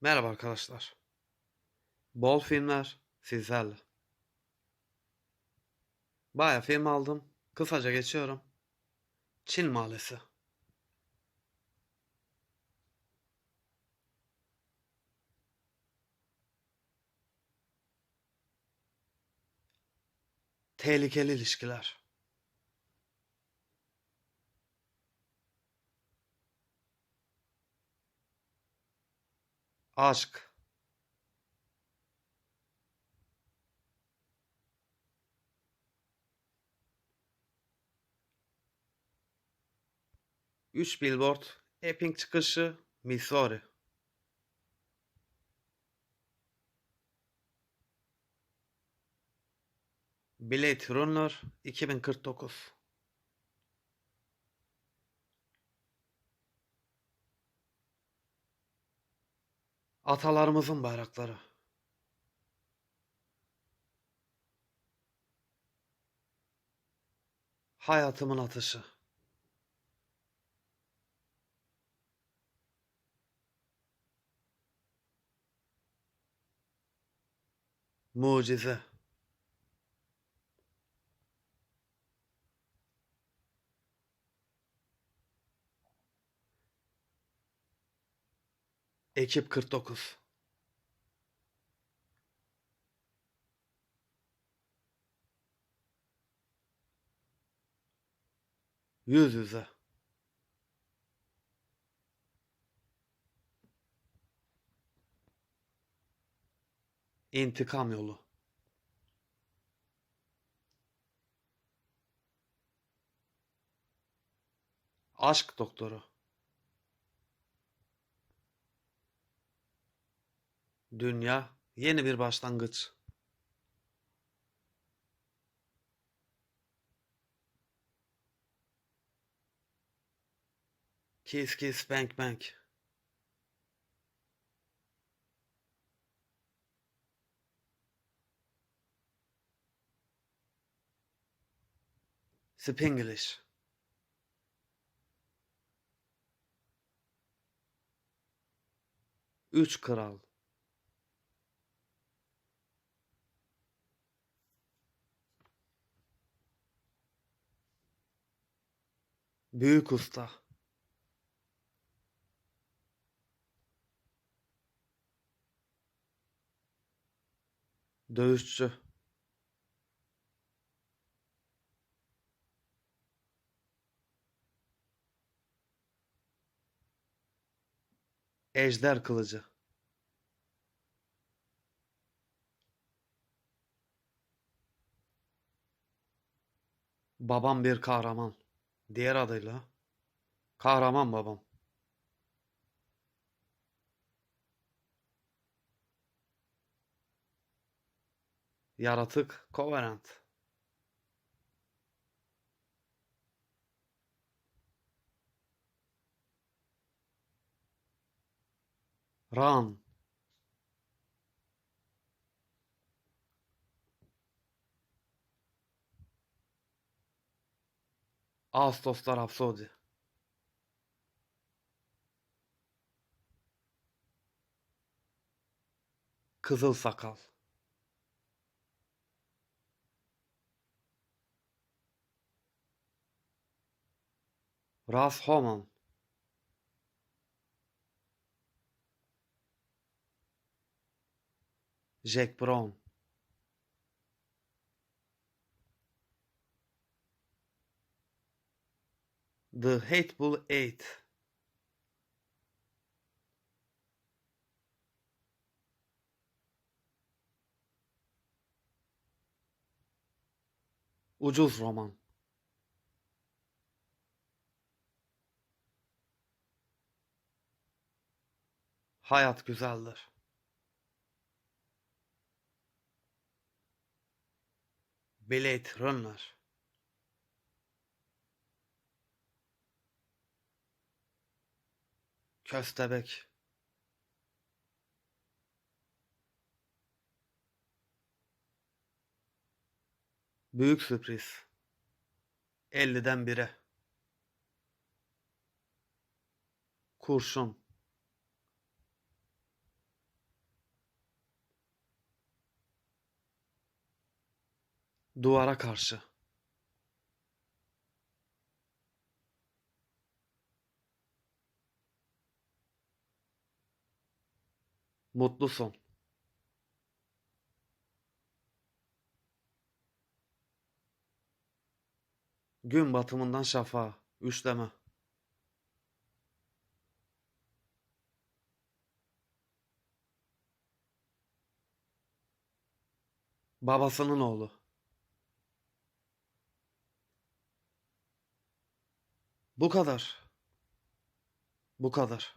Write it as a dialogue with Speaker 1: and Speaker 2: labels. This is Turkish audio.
Speaker 1: Merhaba arkadaşlar. Bol filmler sizlerle. Baya film aldım. Kısaca geçiyorum. Çin Mahallesi. Tehlikeli ilişkiler. Aşk. Üç billboard, Epping çıkışı, Missouri. Blade Runner 2049. Atalarımızın bayrakları. Hayatımın atışı. Mucize. Ekip 49. Yüz yüze. İntikam yolu. Aşk doktoru. Dünya yeni bir başlangıç. Kiss kiss bank bank. Spanglish. Üç kral. Büyük usta. Dövüşçü. Ejder kılıcı. Babam bir kahraman. Diğer adıyla Kahraman Babam. Yaratık Covenant. Ran. Ağustos'ta Rhapsody. Kızıl Sakal. Ras Homan. Jack Brown. The Hateful Eight. Ucuz roman. Hayat güzeldir. Blade Runner. Köstebek. Büyük sürpriz. 50'den bire. Kurşun. Duvara karşı. Mutlu son. Gün batımından şafağa. Üçleme. Babasının oğlu. Bu kadar. Bu kadar.